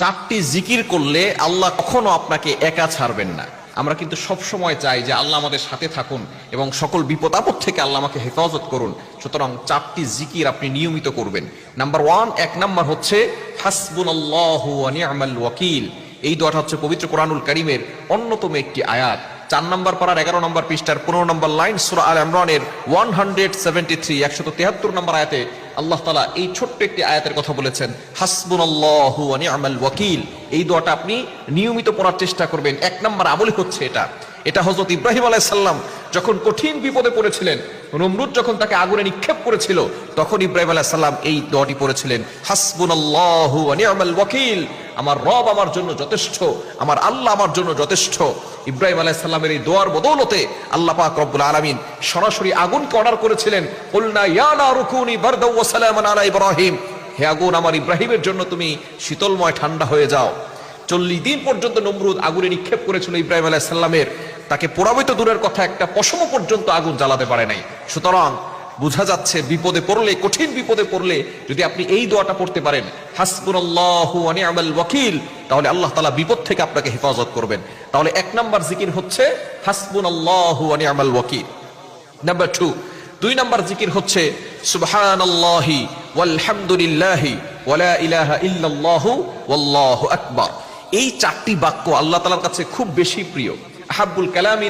চারটি জিকির করলে আল্লাহ কখনো আপনাকে একা ছাড়বেন না। আমরা কিন্তু সব সময় চাই যে আল্লাহ আমাদের সাথে থাকুন এবং সকল বিপদ আপদ থেকে আল্লাহ আমাকে হেফাজত করুন। সুতরাং চারটি জিকির আপনি নিয়মিত করবেন। নাম্বার ওয়ান, এক নাম্বার হচ্ছে হাসবুন আল্লাহ ওয়াকিল। এই দোয়াটা হচ্ছে পবিত্র কোরআনুল করিমের অন্যতম একটি আয়াত। চার নম্বর পাড়ার এগারো নম্বর পৃষ্ঠার পনেরো নম্বর লাইন সুরা আল ইমরানের ওয়ান হান্ড্রেড সেভেন্টি থ্রি একশত তেহাত্তর নম্বর আয়াতে আল্লাহ তালা এই ছোট্ট একটি আয়াতের কথা বলেছেন হাসবুন আমাল ওয়াকিল। এই দোয়াটা আপনি নিয়মিত পড়ার চেষ্টা করবেন। এক নম্বর আবলি হচ্ছে এটা। এটা হজরত ইব্রাহিম আলাইসাল্লাম যখন কঠিন বিপদে পড়েছিলেন নমরুদ যখন তাকে আগুনে নিক্ষেপ করেছিল, তখন ইব্রাহিম আলাইসাল্লাম এই দোয়াটি পড়েছিলেন হাসবুন আল্লাহু আমার রব আমার জন্য যথেষ্ট, আমার আল্লাহ আমার জন্য যথেষ্ট। ইব্রাহিম আলাইসাল্লামের এই দোয়ার বদৌলতে আল্লাহ পাক রব্বুল আলামিন সরাসরি আগুনকে অর্ডার করেছিলেন। ইব্রাহিম, হে আগুন আমার ইব্রাহিমের জন্য তুমি শীতলময় ঠান্ডা হয়ে যাও। চল্লিশ দিন পর্যন্ত নমরুদ আগুনে নিক্ষেপ করেছিল ইব্রাহিম আলাইসাল্লামের তাকে পোড়াবিত দূরের কথা, একটা পশম পর্যন্ত আগুন জ্বালাতে পারে নাই। সুতরাং বোঝা যাচ্ছে বিপদে পড়লে, কঠিন বিপদে পড়লে যদি আপনি এই দোয়াটা পড়তে পারেন নি'মাল ওয়াকিল, তাহলে আল্লাহ তালা বিপদ থেকে আপনাকে হেফাজত করবেন। তাহলে এক নাম্বার জিকির হচ্ছে, হাসবুনাল্লাহু ওয়া নি'মাল ওয়াকিল। Number two. দুই নাম্বার জিকির হচ্ছে, সুবহানাল্লাহি ওয়ালহামদুলিল্লাহি ওয়ালা ইলাহা ইল্লাল্লাহু ওয়াল্লাহু আকবার। এই চারটি বাক্য আল্লাহ তালার কাছে খুব বেশি প্রিয়। আহাব্বুল কালাম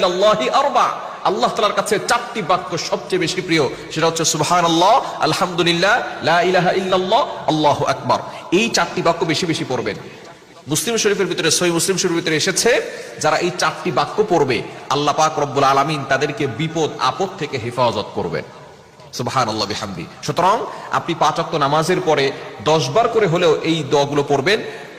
আরবা। আল্লাহ তালার কাছে চারটি বাক্য সবচেয়ে বেশি প্রিয়, সেটা হচ্ছে সুবহানাল্লাহ, আলহামদুলিল্লাহ, লা ইলাহা ইল্লাল্লাহ, আল্লাহু আকবার। এই চারটি বাক্য বেশি বেশি পড়বেন। মুসলিম শরীফের ভিতরে সই মুসলিম শরীফের ভিতরে এসেছে, যারা এই চারটি বাক্য পড়বে, আল্লাহ পাক রব্বুল আলামিন তাদেরকে বিপদ, আপদ থেকে হেফাজত করবেন। সুবাহান আল্লাহ বিহামদি। সুতরাং আপনি পাঁচ নামাজের পরে দশ বার করে হলেও এই দোয়াগুলো পড়বেন।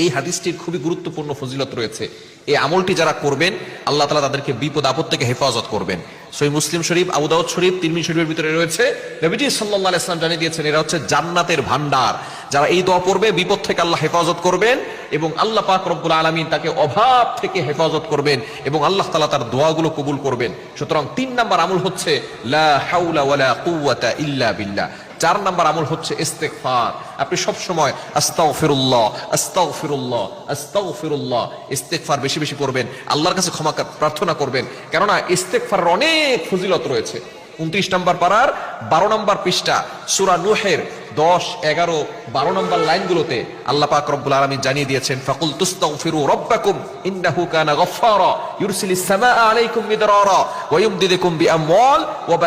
এই হাদিসটির খুবই গুরুত্বপূর্ণ ফজিলত রয়েছে। এই আমলটি যারা করবেন, আল্লাহ তালা তাদেরকে বিপদ আপদ থেকে হেফাজত করবেন। সই মুসলিম শরীফ আবুদাউদ শরীফ তিরমি শরীফের ভিতরে রয়েছে। নবীজি সাল্লাহ ইসলাম জানিয়ে দিয়েছেন, এরা হচ্ছে জান্নাতের ভান্ডার যারা এই দোয়া পড়বে, বিপদ থেকে আল্লাহ হেফাজত করবেন এবং আল্লাহ পাক রব্বুল আলমিন তাকে অভাব থেকে হেফাজত করবেন এবং আল্লাহ তালা তার দোয়াগুলো কবুল করবেন। সুতরাং তিন নাম্বার আমল হচ্ছে, লা হাউলা ওয়ালা কুওয়াতা ইল্লা বিল্লাহ। চার নাম্বার আমল হচ্ছে ইস্তেগফার। আপনি সব সময় আস্তাগফিরুল্লাহ আস্তাগফিরুল্লাহ আস্তাগফিরুল্লাহ, ইস্তেগফার বেশি বেশি করবেন আল্লাহর কাছে ক্ষমা প্রার্থনা করবেন। কেননা ইস্তেগফারের অনেক ফজিলত রয়েছে। উনত্রিশ নম্বর পাড়ার বারো নম্বর পৃষ্ঠা, সুরা নুহের দশ, এগারো, বারো নম্বর লাইনগুলোতে আল্লাহ পাক রব্বুল আলামিন জানিয়ে দিয়েছেন, ফাকুল তুস্তাগফিরু রাব্বাকুম ইন্নাহু কানা গফফারা, ইউরসিলিস সামাআ আলাইকুম মিদরারা, ওয়া ইউমদিদুকুম বিআমওয়াল, ওয়া